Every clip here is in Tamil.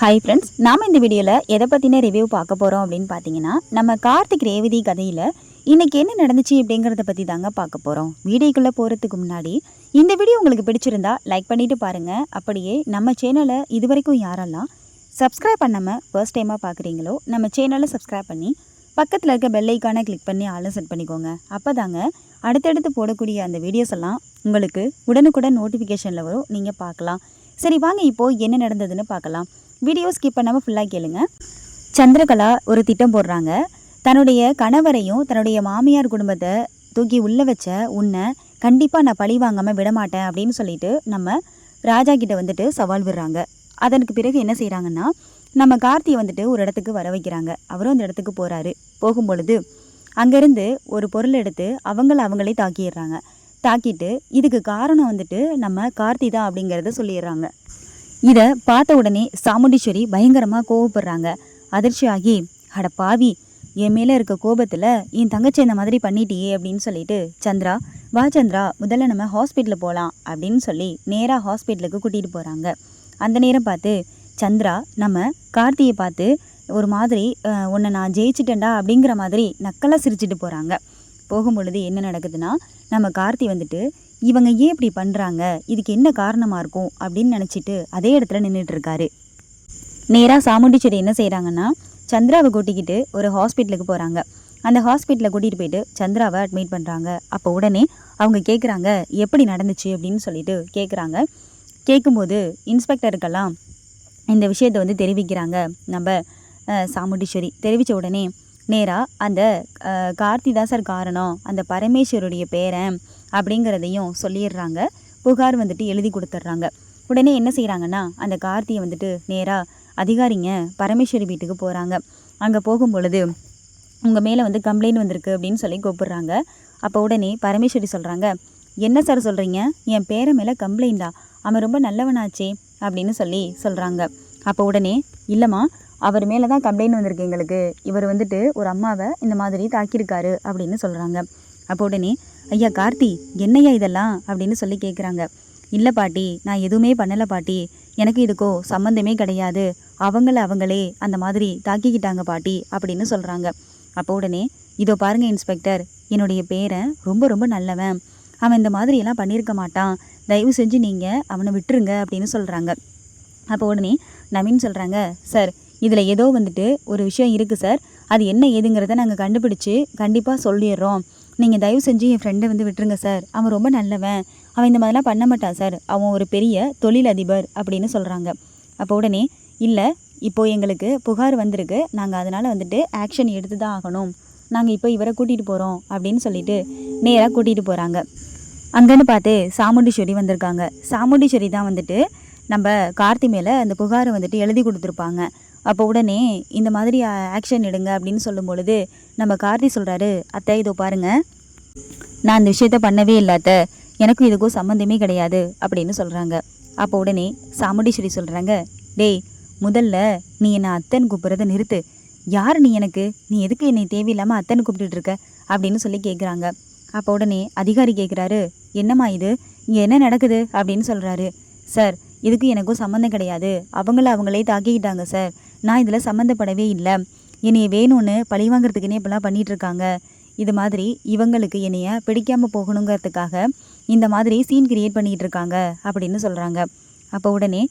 ஹாய் ஃப்ரெண்ட்ஸ் நாம் இந்த வீடியோவில் எதை பற்றின ரிவ்யூ பார்க்க போகிறோம் அப்படின்னு பார்த்தீங்கன்னா நம்ம கார்த்திக் ரேவதி கதையில் இன்றைக்கி என்ன நடந்துச்சு அப்படிங்கிறத பற்றி தாங்க பார்க்க போகிறோம் வீடியோக்குள்ளே போகிறதுக்கு முன்னாடி இந்த வீடியோ உங்களுக்கு பிடிச்சிருந்தா லைக் பண்ணிவிட்டு பாருங்கள் அப்படியே நம்ம சேனலை இது வரைக்கும் யாரெல்லாம் சப்ஸ்கிரைப் பண்ணாமல் ஃபர்ஸ்ட் டைமாக பார்க்குறீங்களோ நம்ம சேனலை சப்ஸ்கிரைப் பண்ணி பக்கத்தில் இருக்க பெல்லைக்கான கிளிக் பண்ணி ஆளும் செட் பண்ணிக்கோங்க. அப்போ தாங்க அடுத்தடுத்து போடக்கூடிய அந்த வீடியோஸ் எல்லாம் உங்களுக்கு உடனுக்குடன் நோட்டிஃபிகேஷனில் வரும். நீங்கள் பார்க்கலாம். சரி வாங்க இப்போது என்ன நடந்ததுன்னு பார்க்கலாம். வீடியோ ஸ்கிப் பண்ணாமல் ஃபுல்லாக கேளுங்க. சந்திரகலா ஒரு திட்டம் போடுறாங்க. தன்னுடைய கணவரையும் தன்னுடைய மாமியார் குடும்பத்தை தூக்கி உள்ளே வச்ச உன்னை கண்டிப்பாக நான் பழி வாங்காமல் விட மாட்டேன் அப்படின்னு சொல்லிட்டு நம்ம ராஜா கிட்ட வந்துட்டு சவால் விடுறாங்க. அதற்கு பிறகு என்ன செய்கிறாங்கன்னா நம்ம கார்த்தியை வந்துட்டு ஒரு இடத்துக்கு வர வைக்கிறாங்க. அவரும் அந்த இடத்துக்கு போகிறாரு போகும்பொழுது அங்கேருந்து ஒரு பொருள் எடுத்து அவங்கள அவங்களே தாக்கிடுறாங்க. தாக்கிட்டு இதுக்கு காரணம் வந்துட்டு நம்ம கார்த்தி தான் அப்படிங்கிறத சொல்லிடுறாங்க. இதை பார்த்த உடனே சாமுண்டீஸ்வரி பயங்கரமாக கோவப்படுறாங்க. அதிர்ச்சியாகி அட பாவி என் மேலே இருக்க கோபத்தில் என் தங்கச்சி இந்த மாதிரி பண்ணிட்டியே அப்படின்னு சொல்லிட்டு சந்திரா வா சந்திரா முதல்ல நம்ம ஹாஸ்பிட்டலில் போகலாம் அப்படின்னு சொல்லி நேராக ஹாஸ்பிட்டலுக்கு கூட்டிகிட்டு போகிறாங்க அந்த நேரம் பார்த்து சந்திரா நம்ம கார்த்தியை பார்த்து ஒரு மாதிரி உன்னை நான் ஜெயிச்சிட்டேன்டா அப்படிங்கிற மாதிரி நக்கலாக சிரிச்சிட்டு போகிறாங்க போகும்பொழுது என்ன நடக்குதுன்னா நம்ம கார்த்தி வந்துட்டு இவங்க ஏன் இப்படி பண்ணுறாங்க இதுக்கு என்ன காரணமாக இருக்கும்? அப்படின்னு நினச்சிட்டு அதே இடத்துல நின்றுட்டு இருக்காரு. நேராக சாமுண்டிச்சேரி என்ன செய்கிறாங்கன்னா சந்திராவை கூட்டிக்கிட்டு ஒரு ஹாஸ்பிட்டலுக்கு போகிறாங்க அந்த ஹாஸ்பிட்டலில் கூட்டிகிட்டு போயிட்டு சந்திராவை அட்மிட் பண்ணுறாங்க அப்போ உடனே அவங்க கேட்குறாங்க எப்படி நடந்துச்சு? அப்படின்னு சொல்லிட்டு கேட்குறாங்க கேட்கும்போது இன்ஸ்பெக்டருக்கெல்லாம் இந்த விஷயத்தை வந்து தெரிவிக்கிறாங்க. நம்ம சாமுண்டீஸ்வரி தெரிவித்த உடனே நேராக அந்த கார்த்திதாசர் சார் காரணம் அந்த பரமேஸ்வருடைய பேரன் அப்படிங்கிறதையும் சொல்லிடுறாங்க. புகார் வந்துட்டு எழுதி கொடுத்துட்றாங்க. உடனே என்ன செய்கிறாங்கன்னா அந்த கார்த்தியை வந்துட்டு நேராக அதிகாரிங்க பரமேஸ்வரி வீட்டுக்கு போகிறாங்க அங்கே போகும் பொழுது உங்கள் மேலே வந்து கம்ப்ளைண்ட் வந்திருக்கு அப்படின்னு சொல்லி கூப்பிட்றாங்க. அப்போ உடனே பரமேஸ்வரி சொல்கிறாங்க என்ன சார் சொல்கிறீங்க என் பேரை மேலே கம்ப்ளைண்டா அவன் ரொம்ப நல்லவனாச்சே அப்படின்னு சொல்லி சொல்கிறாங்க அப்போ உடனே இல்லைம்மா அவர் மேலே தான் கம்ப்ளைண்ட் வந்திருக்கு எங்களுக்கு. இவர் வந்துட்டு ஒரு அம்மாவை இந்த மாதிரி தாக்கியிருக்காரு அப்படின்னு சொல்கிறாங்க அப்போ உடனே ஐயா கார்த்தி என்னய்யா இதெல்லாம்? அப்படின்னு சொல்லி கேட்குறாங்க இல்லை பாட்டி நான் எதுவுமே பண்ணலை பாட்டி. எனக்கு இதுக்கோ சம்மந்தமே கிடையாது. அவங்கள அவங்களே அந்த மாதிரி தாக்கிக்கிட்டாங்க பாட்டி அப்படின்னு சொல்கிறாங்க அப்போ உடனே இதோ பாருங்க இன்ஸ்பெக்டர் என்னுடைய பேரன் ரொம்ப ரொம்ப நல்லவன். அவன் இந்த மாதிரியெல்லாம் பண்ணியிருக்க மாட்டான். தயவு செஞ்சு நீங்கள் அவனை விட்டுருங்க அப்படின்னு சொல்கிறாங்க அப்போ உடனே நவீன் சொல்கிறாங்க சார் இதில் ஏதோ வந்துட்டு ஒரு விஷயம் இருக்குது சார். அது என்ன ஏதுங்கிறத நாங்கள் கண்டுபிடிச்சி கண்டிப்பாக சொல்லிடுறோம். நீங்கள் தயவு செஞ்சு என் ஃப்ரெண்டை வந்து விட்டுருங்க சார் அவன் ரொம்ப நல்லவன். அவன் இந்த மாதிரிலாம் பண்ண மாட்டான் சார் அவன் ஒரு பெரிய தொழிலதிபர் அப்படின்னு சொல்கிறாங்க அப்போ உடனே இல்லை இப்போது எங்களுக்கு புகார் வந்திருக்கு. நாங்கள் அதனால் வந்துட்டு ஆக்ஷன் எடுத்து தான் ஆகணும். நாங்கள் இப்போ இவரை கூட்டிகிட்டு போகிறோம் அப்படின்னு சொல்லிட்டு நேராக கூட்டிகிட்டு போகிறாங்க அங்கேன்னு பார்த்து சாமுண்டீஸ்வரி வந்திருக்காங்க. சாமுண்டீஸ்வரி தான் வந்துட்டு நம்ம கார்த்தி மேலே அந்த புகாரை வந்துட்டு எழுதி கொடுத்துருப்பாங்க. அப்போ உடனே இந்த மாதிரி ஆக்ஷன் எடுங்க அப்படின்னு சொல்லும் பொழுது நம்ம கார்த்தி சொல்கிறாரு அத்தை இதோ பாருங்க. நான் அந்த விஷயத்த பண்ணவே இல்லை அத்தை. எனக்கும் இதுக்கும் சம்மந்தமே கிடையாது அப்படின்னு சொல்கிறாங்க அப்போ உடனே சாமுண்டீஸ்வரி சொல்கிறாங்க டேய் முதல்ல நீ என்னை அத்தன் கூப்பிட்றத நிறுத்து. யார் நீ எனக்கு? நீ எதுக்கு என்னை தேவையில்லாமல் அத்தனை கூப்பிட்டுட்டு இருக்க? அப்படின்னு சொல்லி கேட்குறாங்க அப்போ உடனே அதிகாரி கேட்குறாரு என்னம்மா இது? இங்கே என்ன நடக்குது? அப்படின்னு சொல்கிறாரு சார் இதுக்கு எனக்கும் சம்மந்தம் கிடையாது. அவங்கள அவங்களே தாக்கிக்கிட்டாங்க சார் நான் இதில் சம்மந்தப்படவே இல்லை. என்னைய வேணும்னு பழி வாங்குறதுக்குன்னே இப்படிலாம் பண்ணிகிட்ருக்காங்க இது மாதிரி இவங்களுக்கு என்னைய பிடிக்காமல் போகணுங்கிறதுக்காக இந்த மாதிரி சீன் கிரியேட் பண்ணிகிட்டு இருக்காங்க அப்படின்னு சொல்கிறாங்க அப்போ உடனே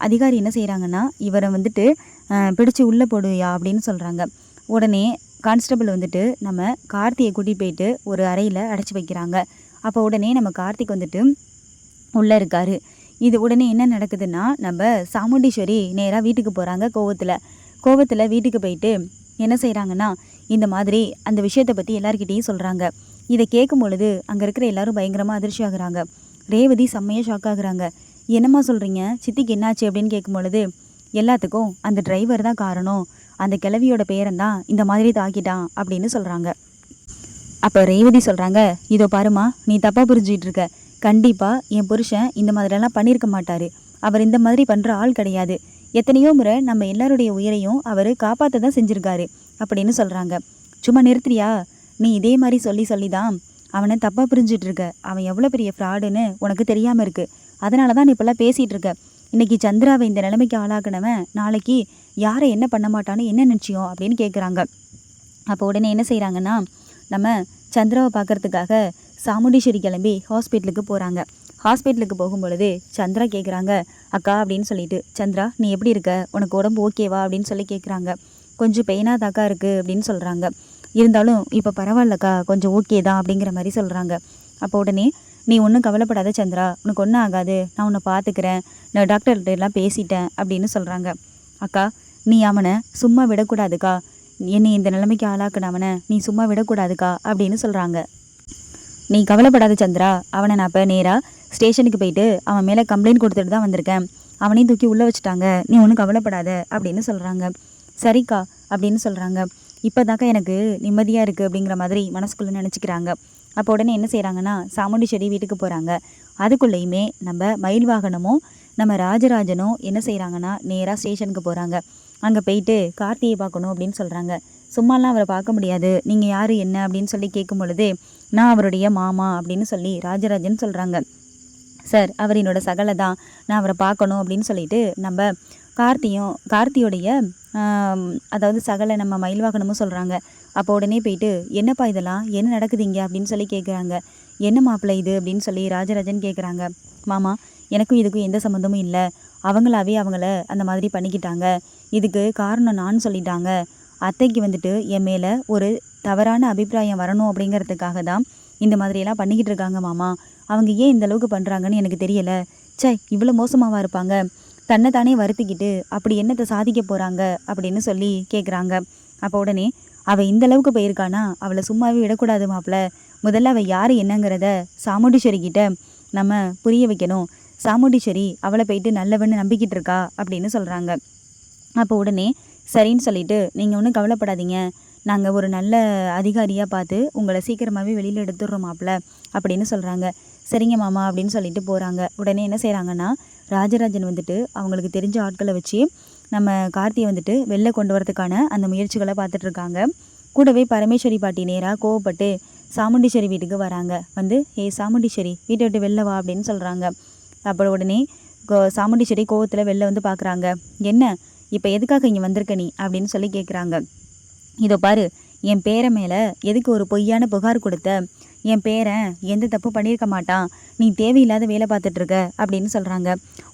அதிகாரி என்ன செய்கிறாங்கன்னா இவரை வந்துட்டு ஆஹ், பிடிச்சு உள்ளே போடுயா அப்படின்னு சொல்கிறாங்க உடனே கான்ஸ்டபிள் வந்துட்டு நம்ம கார்த்தியை கூட்டிகிட்டு போயிட்டு ஒரு அறையில் அடைச்சி வைக்கிறாங்க. அப்போ உடனே நம்ம கார்த்திக் வந்துட்டு உள்ளே இருக்காரு. இது உடனே என்ன நடக்குதுன்னா நம்ம சாமுண்டீஸ்வரி நேராக வீட்டுக்கு போகிறாங்க கோவத்தில். கோவத்தில் வீட்டுக்கு போயிட்டு என்ன செய்கிறாங்கன்னா இந்த மாதிரி அந்த விஷயத்தை பற்றி எல்லாருக்கிட்டேயும் சொல்கிறாங்க இதை கேட்கும் பொழுது அங்கே இருக்கிற எல்லாரும் பயங்கரமாக அதிர்ச்சி ஆகுறாங்க. ரேவதி செம்மையாக ஷாக் ஆகுறாங்க. என்னம்மா சொல்கிறீங்க சித்திக்கு என்னாச்சு? அப்படின்னு கேட்கும் பொழுது எல்லாத்துக்கும் அந்த டிரைவர் தான் காரணம். அந்த கிழவியோட பேரன் தான் இந்த மாதிரி தாக்கிட்டான் அப்படின்னு சொல்கிறாங்க அப்போ ரேவதி சொல்கிறாங்க இதோ பாருமா நீ தப்பாக புரிஞ்சிட்டு இருக்க. கண்டிப்பாக என் புருஷன் இந்த மாதிரிலாம் பண்ணியிருக்க மாட்டார். அவர் இந்த மாதிரி பண்ணுற ஆள் கிடையாது. எத்தனையோ முறை நம்ம எல்லாருடைய உயிரையும் அவர் காப்பாற்ற தான் செஞ்சுருக்காரு அப்படின்னு சொல்கிறாங்க சும்மா நிறுத்துறியா? நீ இதே மாதிரி சொல்லி சொல்லி தான் அவனை தப்பாக புரிஞ்சிட்டு இருக்க அவன் எவ்வளோ பெரிய ஃப்ராடுன்னு உனக்கு தெரியாமல் இருக்குது அதனால தான் நீ இப்போல்லாம் பேசிகிட்டு இருக்க இன்றைக்கி சந்திராவை இந்த நிலைமைக்கு ஆளாக்குனவன் நாளைக்கு யாரை என்ன பண்ண மாட்டான்னு என்ன நிச்சயம் அப்படின்னு கேட்குறாங்க அப்போ உடனே என்ன செய்கிறாங்கன்னா நம்ம சந்திராவை பார்க்கறதுக்காக சாமுண்டீஸ்வரி கிளம்பி ஹாஸ்பிட்டலுக்கு போகிறாங்க ஹாஸ்பிட்டலுக்கு போகும்பொழுது சந்திரா கேட்குறாங்க அக்கா அப்படின்னு சொல்லிட்டு சந்திரா நீ எப்படி இருக்க? உனக்கு உடம்பு ஓகேவா அப்படின்னு சொல்லி கேட்குறாங்க கொஞ்சம் பெயினாக தாக்கா இருக்குது அப்படின்னு சொல்கிறாங்க இருந்தாலும் இப்போ பரவாயில்லக்கா கொஞ்சம் ஓகே தான் அப்படிங்கிற மாதிரி சொல்கிறாங்க அப்போ உடனே நீ ஒன்றும் கவலைப்படாத சந்திரா உனக்கு ஒன்றும் ஆகாது. நான் உன்னை பார்த்துக்கிறேன் நான் டாக்டர்கிட்ட எல்லாம் பேசிட்டேன் அப்படின்னு சொல்கிறாங்க அக்கா நீ அவனை சும்மா விடக்கூடாதுக்கா. என்னை இந்த நிலைமைக்கு ஆளாக்குன அவனை நீ சும்மா விடக்கூடாதுக்கா அப்படின்னு சொல்கிறாங்க நீ கவலைப்படாத சந்திரா அவனை நான் இப்போ நேராக ஸ்டேஷனுக்கு போயிட்டு அவன் மேலே கம்ப்ளைண்ட் கொடுத்துட்டு தான் வந்திருக்கேன். அவனையும் தூக்கி உள்ளே வச்சுட்டாங்க. நீ ஒன்றும் கவலைப்படாத அப்படின்னு சொல்கிறாங்க சரிக்கா அப்படின்னு சொல்கிறாங்க இப்போதாக்கா எனக்கு நிம்மதியாக இருக்குது அப்படிங்கிற மாதிரி மனசுக்குள்ளே நினச்சிக்கிறாங்க. அப்போ உடனே என்ன செய்கிறாங்கன்னா சாமுண்டீஸ்வரி வீட்டுக்கு போகிறாங்க அதுக்குள்ளேயுமே நம்ம மயில் வாகனமும் நம்ம ராஜராஜனும் என்ன செய்கிறாங்கன்னா நேராக ஸ்டேஷனுக்கு போகிறாங்க அங்கே போயிட்டு கார்த்தியை பார்க்கணும் அப்படின்னு சொல்கிறாங்க சும்மாலாம் அவரை பார்க்க முடியாது. நீங்கள் யார் என்ன அப்படின்னு சொல்லி கேட்கும் பொழுது நான் அவருடைய மாமா அப்படின்னு சொல்லி ராஜராஜன் சொல்கிறாங்க சார் அவர் என்னோட சகலை தான். நான் அவரை பார்க்கணும் அப்படின்னு சொல்லிட்டு நம்ம கார்த்தியும் கார்த்தியோடைய அதாவது சகலை நம்ம மயில்வாகனமும் சொல்கிறாங்க அப்போ உடனே போயிட்டு என்னப்பா இதெல்லாம்? என்ன நடக்குதுங்க அப்படின்னு சொல்லி கேட்குறாங்க என்ன மாப்பிள்ளை இது? அப்படின்னு சொல்லி ராஜராஜன் கேட்குறாங்க மாமா எனக்கும் இதுக்கும் எந்த சம்மந்தமும் இல்லை. அவங்களாவே அவங்கள அந்த மாதிரி பண்ணிக்கிட்டாங்க. இதுக்கு காரணம் நான் சொல்லிட்டாங்க. அத்தைக்கு வந்துட்டு என் மேலே ஒரு தவறான அபிப்பிராயம் வரணும் அப்படிங்கிறதுக்காக தான் இந்த மாதிரியெல்லாம் பண்ணிக்கிட்டு இருக்காங்க மாமா. அவங்க ஏன் இந்த அளவுக்கு பண்ணுறாங்கன்னு எனக்கு தெரியலை. ச்சே இவ்வளோ மோசமாவா இருப்பாங்க. தன்னை தானே வருத்திக்கிட்டு அப்படி என்னத்தை சாதிக்க போகிறாங்க அப்படின்னு சொல்லி கேட்குறாங்க அப்போ உடனே அவள் இந்த அளவுக்கு போயிருக்கானா? அவளை சும்மாவே விடக்கூடாது மாப்பிள்ள முதல்ல அவள் யார் என்னங்கிறத சாமுண்டீஸ்வரி கிட்ட நம்ம புரிய வைக்கணும். சாமுண்டீஸ்வரி அவளை போயிட்டு நல்லவன்னு நம்பிக்கிட்டு இருக்கா அப்படின்னு சொல்கிறாங்க அப்போ உடனே சரின்னு சொல்லிட்டு நீங்கள் ஒன்றும் கவலைப்படாதீங்க. நாங்கள் ஒரு நல்ல அதிகாரியாக பார்த்து உங்களை சீக்கிரமாகவே வெளியில் எடுத்துடுறோம் மாப்பிள்ள அப்படின்னு சொல்கிறாங்க சரிங்க மாமா அப்படின்னு சொல்லிட்டு போகிறாங்க உடனே என்ன செய்கிறாங்கன்னா ராஜராஜன் வந்துட்டு அவங்களுக்கு தெரிஞ்ச ஆட்களை வச்சு நம்ம கார்த்தியை வந்துட்டு வெளில கொண்டு வரதுக்கான அந்த முயற்சிகளை பார்த்துட்டு இருக்காங்க. கூடவே பரமேஸ்வரி பாட்டி நேராக கோவப்பட்டு சாமுண்டீஸ்வரி வீட்டுக்கு வராங்க. வந்து ஏ சாமுண்டீஸ்வரி வீட்டை விட்டு வெளில வா அப்படின்னு சொல்கிறாங்க அப்புறம் உடனே கோ- சாமுண்டீஸ்வரி கோவத்தில் வெளில வந்து பார்க்குறாங்க என்ன? இப்போ எதுக்காக இங்கே வந்திருக்க நீ? அப்படின்னு சொல்லி கேட்குறாங்க இதோ பாரு என் பேரை மேலே எதுக்கு ஒரு பொய்யான புகார் கொடுத்த? என் பேரன் எந்த தப்பு பண்ணியிருக்க மாட்டான். நீ தேவையில்லாத வேலை பார்த்துட்ருக்க அப்படின்னு சொல்கிறாங்க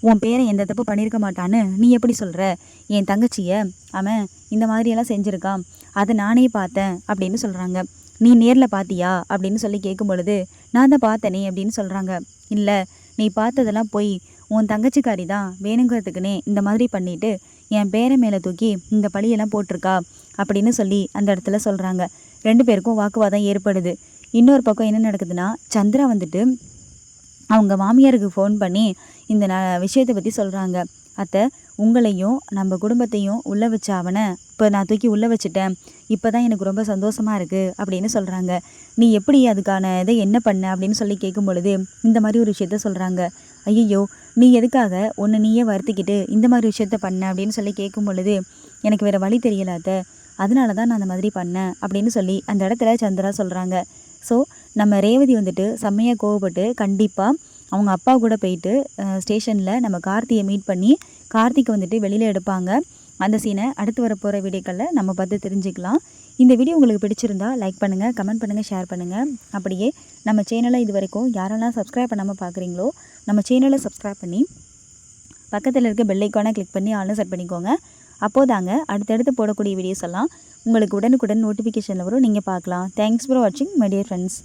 உன் பேரன் எந்த தப்பு பண்ணியிருக்க மாட்டான்னு நீ எப்படி சொல்கிற என் தங்கச்சியை அவன் இந்த மாதிரியெல்லாம் செஞ்சுருக்கான். அதை நானே பார்த்தேன் அப்படின்னு சொல்கிறாங்க நீ நேரில் பார்த்தியா அப்படின்னு சொல்லி கேட்கும் பொழுது நான் தான் பார்த்தனே அப்படின்னு சொல்கிறாங்க இல்லை நீ பார்த்ததெல்லாம் போய். உன் தங்கச்சிக்காரி தான் வேணுங்கிறதுக்குனே இந்த மாதிரி பண்ணிவிட்டு என் பேரை மேலே தூக்கி இந்த பழியெல்லாம் போட்டிருக்கா? அப்படின்னு சொல்லி அந்த இடத்துல சொல்கிறாங்க ரெண்டு பேருக்கும் வாக்குவாதம் ஏற்படுது. இன்னொரு பக்கம் என்ன நடக்குதுன்னா சந்திரா வந்துட்டு அவங்க மாமியாருக்கு ஃபோன் பண்ணி இந்த ந விஷயத்தை பற்றி சொல்கிறாங்க அத்தை உங்களையும் நம்ம குடும்பத்தையும் உள்ளே வச்ச அவனை இப்போ நான் தூக்கி உள்ளே வச்சுட்டேன். இப்போ தான் எனக்கு ரொம்ப சந்தோஷமாக இருக்குது அப்படின்னு சொல்கிறாங்க நீ எப்படி அதுக்கான இதை என்ன பண்ண? அப்படின்னு சொல்லி கேட்கும் பொழுது இந்த மாதிரி ஒரு விஷயத்த சொல்கிறாங்க ஐயோ நீ எதுக்காக ஒன்று நீயே வருத்திக்கிட்டு இந்த மாதிரி விஷயத்த பண்ண அப்படின்னு சொல்லி கேட்கும் பொழுது எனக்கு வேறு வழி தெரியல அதனால தான் நான் அந்த மாதிரி பண்ணேன் அப்படின்னு சொல்லி அந்த இடத்துல சந்திரா சொல்கிறாங்க ஸோ நம்ம ரேவதி வந்துட்டு செம்மையாக கோவப்பட்டு கண்டிப்பாக அவங்க அப்பா கூட போயிட்டு ஸ்டேஷனில் நம்ம கார்த்தியை மீட் பண்ணி கார்த்திக் வந்துட்டு வெளியில் எடுப்பாங்க. அந்த சீனை அடுத்து வரப்போகிற வீடியோக்களில் நம்ம பார்த்து தெரிஞ்சுக்கலாம். இந்த வீடியோ உங்களுக்கு பிடிச்சிருந்தா லைக் பண்ணுங்கள் கமெண்ட் பண்ணுங்கள் ஷேர் பண்ணுங்கள் அப்படியே நம்ம சேனலை இது வரைக்கும் யாரெல்லாம் சப்ஸ்கிரைப் பண்ணாமல் பார்க்குறீங்களோ நம்ம சேனலை சப்ஸ்கிரைப் பண்ணி பக்கத்தில் இருக்க பெல் கிளிக் பண்ணி ஆளும் செட் பண்ணிக்கோங்க. அப்போதாங்க அடுத்தடுத்து போடக்கூடிய வீடியோஸ் எல்லாம் உங்களுக்கு உடனுக்குடன் நோட்டிஃபிகேஷனில் வரும். நீங்கள் பார்க்கலாம். தேங்க்ஸ் ஃபார் வாட்சிங் மை டியர் ஃப்ரெண்ட்ஸ்